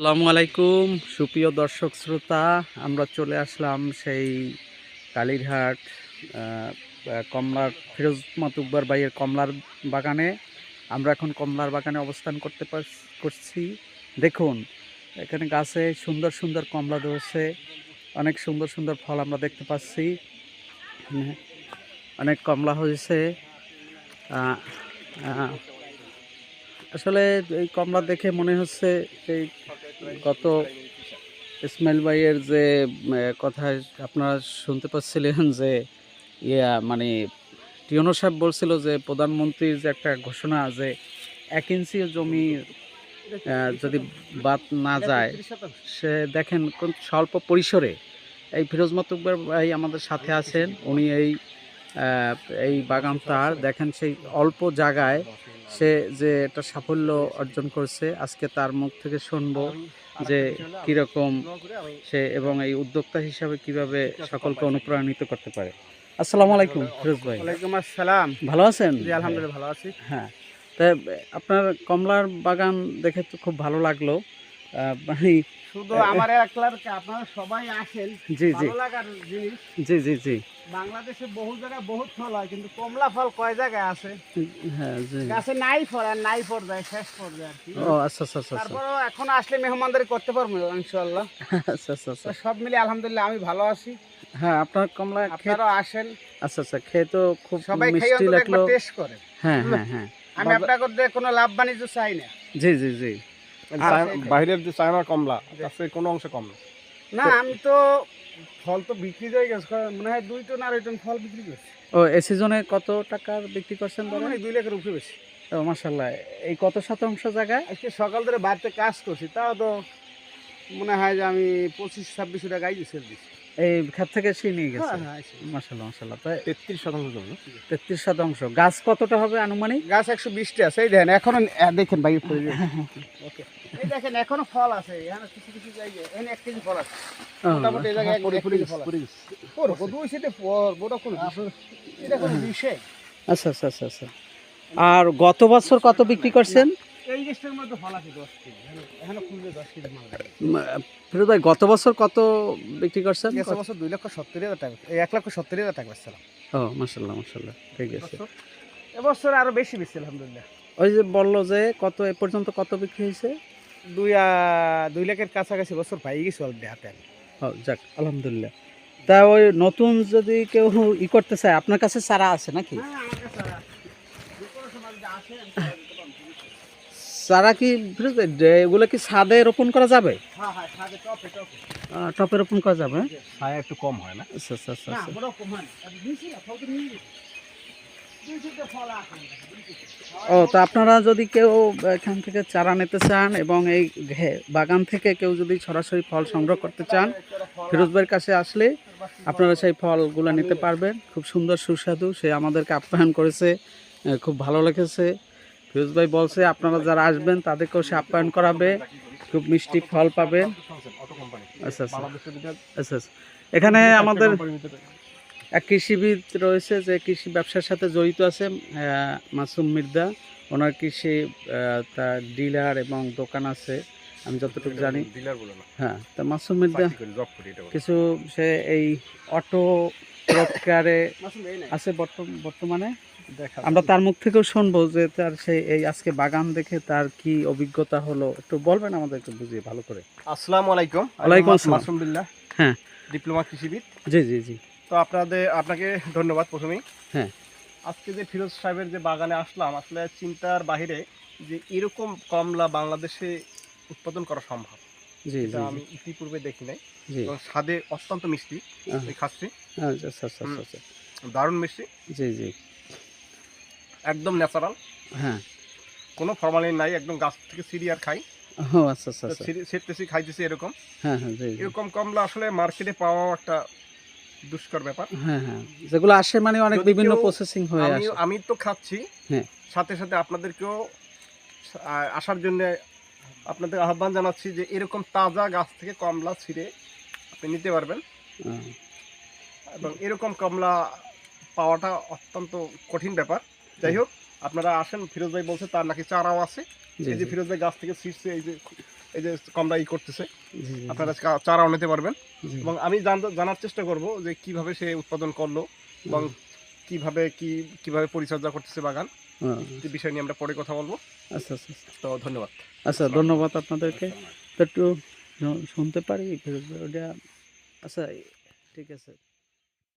আসসালামু আলাইকুম, সুপ্রিয় দর্শক শ্রোতা, আমরা চলে আসলাম সেই কালীরহাট কমলার ফিরোজ মাতুব্বার ভাইয়ের কমলার বাগানে। আমরা এখন কমলার বাগানে অবস্থান করতে করছি। দেখুন, এখানে গাছে সুন্দর সুন্দর কমলা ধরছে, অনেক সুন্দর সুন্দর ফল আমরা দেখতে পাচ্ছি। অনেক কমলা হয়েছে। আসলে এই কমলা দেখে মনে হচ্ছে এই গত ইসমাইল ভাইয়ের যে কথা আপনারা শুনতে পাচ্ছিলেন যে, ইয়া মানে টিয়নো সাহেব বলছিল যে, প্রধানমন্ত্রীর যে একটা ঘোষণা যে এক ইঞ্চি জমি যদি বাদ না যায়, সে দেখেন কোন স্বল্প পরিসরে এই ফিরোজ মাতুব্বর ভাই আমাদের সাথে আছেন। উনি এই এই বাগান তার, দেখেন সেই অল্প জায়গায় সে যে একটা সাফল্য অর্জন করছে আজকে তার মুখ থেকে শুনব যে কীরকম সে এবং এই উদ্যোক্তা হিসাবে কীভাবে সকলকে অনুপ্রাণিত করতে পারে। আসসালামু আলাইকুম ফিরোজ ভাই। ওয়ালাইকুম আসসালাম। ভালো আছেন? জি আলহামদুলিল্লাহ ভালো আছি। হ্যাঁ। তা আপনার কমলার বাগান দেখে তো খুব ভালো লাগল। মানে শুধু আমার একলার আপনারা সবাই আসেন। জি জি। লাগার জিনিস। জি জি জি। বাংলাদেশে বহু জায়গায় বহুত ফল হয় কিন্তু কমলা ফল কয় জায়গায় আছে? হ্যাঁ জি। গাছে নাই ফল আর নাই পর্যায়ে শেষ পর্যায়ে আর কি। ও আচ্ছা আচ্ছা আচ্ছা আচ্ছা। এখন আসলে মেহমানদারি করতে পারব আচ্ছা আচ্ছা আচ্ছা। সব মিলে আলহামদুলিল্লাহ আমি ভালো আছি। হ্যাঁ আপনার কমলা আসেন। আচ্ছা আচ্ছা খেয়ে তো খুব সবাই মিষ্টি লাগল। টেস্ট করে। হ্যাঁ হ্যাঁ হ্যাঁ। আমি আপনার কোনো লাভ বাণিজ্য চাই না। জি জি জি। বাইরের যে চায়নার কমলা তার কোনো অংশে কম না। না আমি তো ফল তো বিক্রি হয়ে গেছে মনে হয় দুই টন আড়াই টন ফল বিক্রি করছি। ও এই সিজনে কত টাকার বিক্রি করছেন মানে দুই লাখের উপরে বেশি। ও মাশাল্লাহ এই কত শতাংশ জায়গায়? আজকে সকাল ধরে বাড়িতে কাজ করছি তাও তো মনে হয় যে আমি পঁচিশ ছাব্বিশ টাকা আইজি সেল দিচ্ছি। এই ক্ষেত থেকে সে নিয়ে গেছে? হ্যাঁ, হ্যাঁ, আইছি। মাশাল্লাহ মাশাল্লাহ তাই তেত্রিশ শতাংশ জমি। তেত্রিশ শতাংশ। গাছ কতটা হবে আনুমানিক? গাছ একশো বিশটা আছে এই দেখেন এখনও দেখেন ভাই ওকে দেখেন এখনও ফল আছে। এখানে কিছু কিছু জায়গায় এখানে এক কেজি ফল আছে। মোটামুটি এই জায়গায় এক- পরে এক পরে কেজি ফল আছে। পরে দুই সিটে পর বড় কোনো এটা কোনো বিষয় আচ্ছা আচ্ছা আচ্ছা আচ্ছা। আর গত বছর কত বিক্রি করছেন? এই গাছটার মধ্যে ফল আছে দশ কেজি। এখানে- এখানে খুলবে দশ কেজি মাল ফিরোজ ভাই গত বছর কত বিক্রি করছেন? গেছে বছর দুই লক্ষ সত্তর হাজার টাকা এক লক্ষ সত্তর হাজার টাকা বেচছিলাম। ও ঠিক আছে। এবছর আরও বেশি বেশি আলহামদুলিল্লাহ। ওই যে বলল যে কত এ পর্যন্ত কত বিক্রি হয়েছে? দুই দুই লাখের কাছাকাছি বছর পাই গেছি অলরেডি হাতে। ও যাক আলহামদুলিল্লাহ। তা ওই নতুন যদি কেউ ই করতে চায় আপনার কাছে চারা আছে নাকি? চারা কি এগুলো কি ছাদে রোপণ করা যাবে? হ্যাঁ, হ্যাঁ, ছাদে টপে, টপে। টপে রোপণ করা যাবে ছায়া একটু কম হয় না? আচ্ছা আচ্ছা আচ্ছা। ও, তো আপনারা যদি কেউ এখান থেকে চারা নিতে চান এবং এই বাগান থেকে কেউ যদি সরাসরি ফল সংগ্রহ করতে চান, ফিরোজ ভাইয়ের কাছে আসলে আপনারা সেই ফলগুলো নিতে পারবেন। খুব সুন্দর, সুস্বাদু। সে আমাদেরকে আপ্যায়ন করেছে খুব ভালো লেগেছে। ফিরোজ ভাই বলছে, আপনারা যারা আসবেন তাদেরকেও সে আপ্যায়ন করাবে, খুব মিষ্টি ফল পাবেন। আচ্ছা আচ্ছা। আচ্ছা আচ্ছা। এখানে আমাদের এক কৃষিবিদ রয়েছে যে কৃষি ব্যবসার সাথে জড়িত আছে মাসুম মির্দা। ওনার কৃষি তার ডিলার এবং দোকান আছে আমি যতটুকু জানি। ডিলার বলে না। হ্যাঁ তা মাসুম মির্দা। কিছু সে এই অটো নাই। আছে বর্ত- বর্তমানে? দেখা আমরা তার মুখ থেকেও শুনব যে তার সেই এই আজকে বাগান দেখে তার কি অভিজ্ঞতা হলো। একটু বলবেন আমাদেরকে বুঝিয়ে ভালো করে। আসসালামু আলাইকুম। ওয়ালাইকুম আসসালাম। মাসুম বিল্লাহ হ্যাঁ। ডিপ্লোমা কৃষিবিদ। জি জি জি। তো আপনাদের আপনাকে ধন্যবাদ প্রথমেই। হ্যাঁ। আজকে যে ফিরোজ সাহেবের যে বাগানে আসলাম আসলে চিন্তার বাইরে যে এরকম কমলা বাংলাদেশে উৎপাদন করা সম্ভব। জি জি আমি ইতিপূর্বে দেখি নাই। এবং স্বাদে অত্যন্ত মিষ্টি খাচ্ছি আচ্ছা আচ্ছা আচ্ছা দারুণ মিষ্টি। জি জি। একদম ন্যাচারাল হ্যাঁ। কোনো ফরমালিন নাই একদম গাছ থেকে সিঁড়ি আর খাই। ও আচ্ছা আচ্ছা আচ্ছা। খাইতেছি এরকম। হ্যাঁ হ্যাঁ এরকম কমলা আসলে মার্কেটে পাওয়া একটা দুষ্কর ব্যাপার। হ্যাঁ হ্যাঁ। যেগুলো আসে মানে অনেক বিভিন্ন প্রসেসিং হয়ে আসে। আমি তো খাচ্ছি। হ্যাঁ। সাথে সাথে আপনাদেরকেও আসার জন্য আপনাদের আহ্বান জানাচ্ছি যে এরকম তাজা গাছ থেকে কমলা ছিঁড়ে আপনি নিতে পারবেন। এবং এরকম কমলা পাওয়াটা অত্যন্ত কঠিন ব্যাপার। যাই হোক আপনারা আসেন ফিরোজ ভাই বলছে তার নাকি চারাও আছে। এই যে ফিরোজ ভাই গাছ থেকে ছিঁড়ছে এই যে এই যে কমলা ই করতেছে। আপনারা চারাও নিতে পারবেন। এবং আমি জানার চেষ্টা করব যে কীভাবে সে উৎপাদন করল এবং কীভাবে কি কীভাবে পরিচর্যা করতেছে বাগান। এই বিষয় নিয়ে আমরা পরে কথা বলব। আচ্ছা আচ্ছা আচ্ছা। তো ধন্যবাদ। আচ্ছা ধন্যবাদ আপনাদেরকে। একটু শুনতে পারি ওটা আচ্ছা ঠিক আছে।